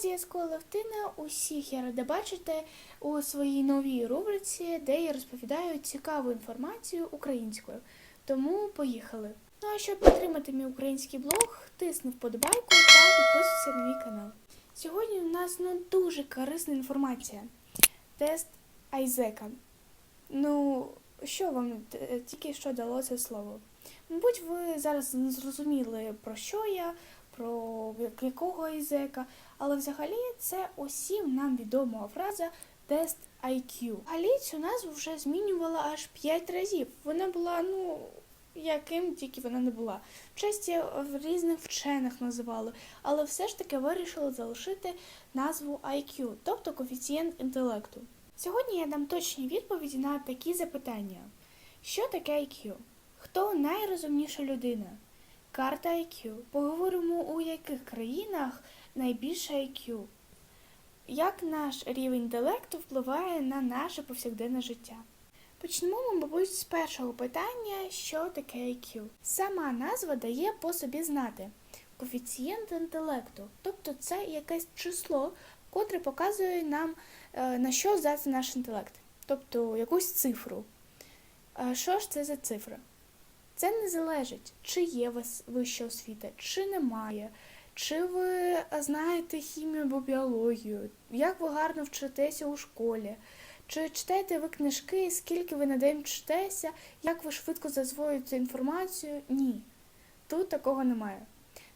Зв'язку Левтина усіх я рада бачити у своїй новій рубриці, де я розповідаю цікаву інформацію українською. Тому поїхали. Ну а щоб підтримати мій український блог, тисни вподобайку та підписуйся на мій канал. Сьогодні у нас ну дуже корисна інформація. Тест Айзека. Ну, що вам тільки що дало це слово? Мабуть, ви зараз не зрозуміли, про що я, про якого Айзека, але взагалі це усім нам відома фраза тест IQ. Алі цю назву вже змінювала аж 5 разів. Вона була, ну, яким тільки вона не була. Часті в різних вчених називали, але все ж таки вирішили залишити назву IQ, тобто коефіцієнт інтелекту. Сьогодні я дам точні відповіді на такі запитання: що таке IQ? Хто найрозумніша людина? Карта IQ. Поговоримо, у яких країнах найбільше IQ. Як наш рівень інтелекту впливає на наше повсякденне життя? Почнемо, ми, мабуть, з першого питання, що таке IQ. Сама назва дає по собі знати коефіцієнт інтелекту, тобто це якесь число, котре показує нам, е, на що здатний наш інтелект, тобто якусь цифру. Що ж це за цифра? Це не залежить, чи є у вас вища освіта, чи немає, чи ви знаєте хімію або біологію, як ви гарно вчитеся у школі, чи читаєте ви книжки, скільки ви на день вчитеся, як ви швидко засвоюєте інформацію? Ні. Тут такого немає.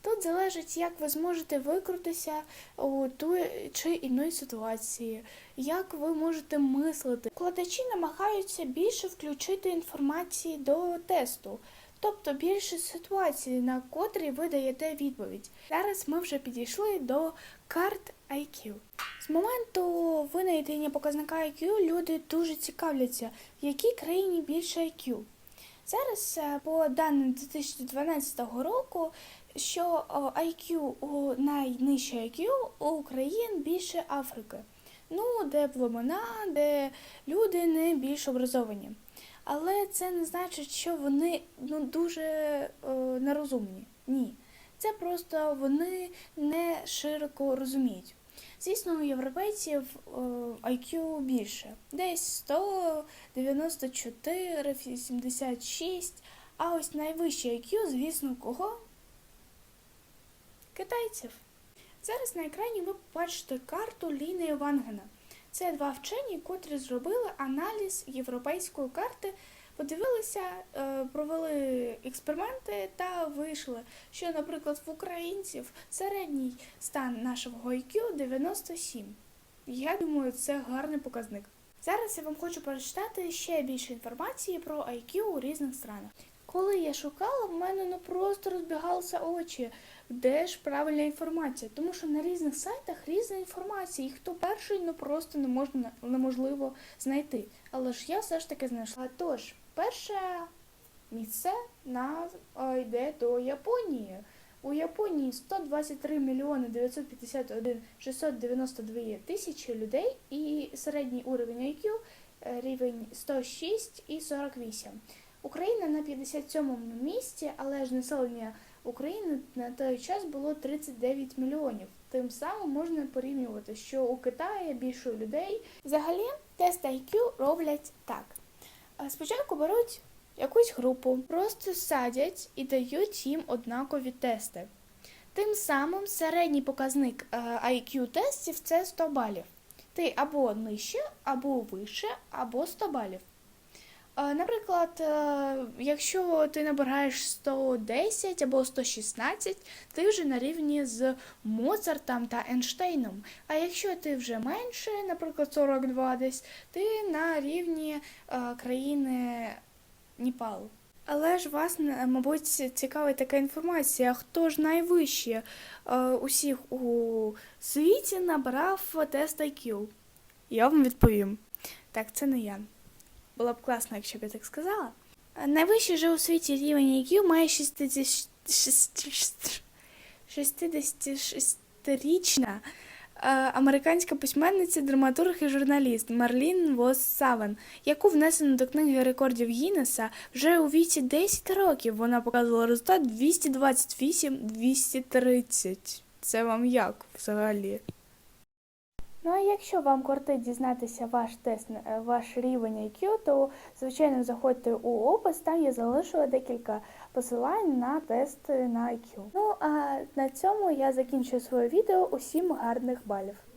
Тут залежить, як ви зможете викрутитися у ту чи іної ситуації, як ви можете мислити. Вкладачі намагаються більше включити інформації до тесту, тобто більше ситуацій, на котрі ви даєте відповідь. Зараз ми вже підійшли до карт IQ. З моменту винайдення показника IQ люди дуже цікавляться, в якій країні більше IQ. Зараз, е, по даним 2012 року, що IQ найнижче IQ у країн більше Африки. Ну, де племена, де люди не більш образовані. Але це не значить, що вони ну, дуже е, нерозумні. Ні. Це просто вони не широко розуміють. Звісно, у європейців е, IQ більше. Десь 194, 86. А ось найвищий IQ, звісно, кого? Китайців. Зараз на екрані ви побачите карту Ліни Вангена. Це два вчені, котрі зробили аналіз європейської карти, подивилися, е, провели експерименти та вийшли, що, наприклад, в українців середній стан нашого IQ 97. Я думаю, це гарний показник. Зараз я вам хочу прочитати ще більше інформації про IQ у різних странах. Коли я шукала, в мене ну просто розбігалися очі. Де ж правильна інформація? Тому що на різних сайтах різна інформація, і хто перший, ну просто не можна неможливо знайти. Але ж я все ж таки знайшла. Тож, перше місце на а, йде до Японії. У Японії 123 мільйони 951 692 тисячі людей і середній уровень IQ е, рівень 106 і 48. Україна на 57-му місці, але ж населення України на той час було 39 мільйонів. Тим самим можна порівнювати, що у Китаї більше людей. Взагалі, тест IQ роблять так. Спочатку беруть якусь групу, просто садять і дають їм однакові тести. Тим самим середній показник е, IQ тестів це 100 балів. Ти або нижче, або вище, або 100 балів. Наприклад, е, якщо ти набираєш 110 або 116, ти вже на рівні з Моцартом та Ейнштейном. А якщо ти вже менше, наприклад, 42 десь, ти на рівні е, країни Ніпал. Але ж вас, мабуть, цікавить така інформація, хто ж найвище е, усіх у світі набрав тест IQ? Я вам відповім. Так, це не я. Було б класно, якщо б я так сказала. Найвищий же у світі рівень IQ має 60 66-річна е, американська письменниця, драматург і журналіст Марлін Вос Савен, яку внесено до книги рекордів Гіннеса вже у віці 10 років. Вона показувала результат 228-230. Це вам як взагалі? Ну а якщо вам кортить дізнатися ваш тест, е, ваш рівень IQ, то звичайно заходьте у опис, там я залишила декілька посилань на тест на IQ. Ну а на цьому я закінчую своє відео. Усім гарних балів.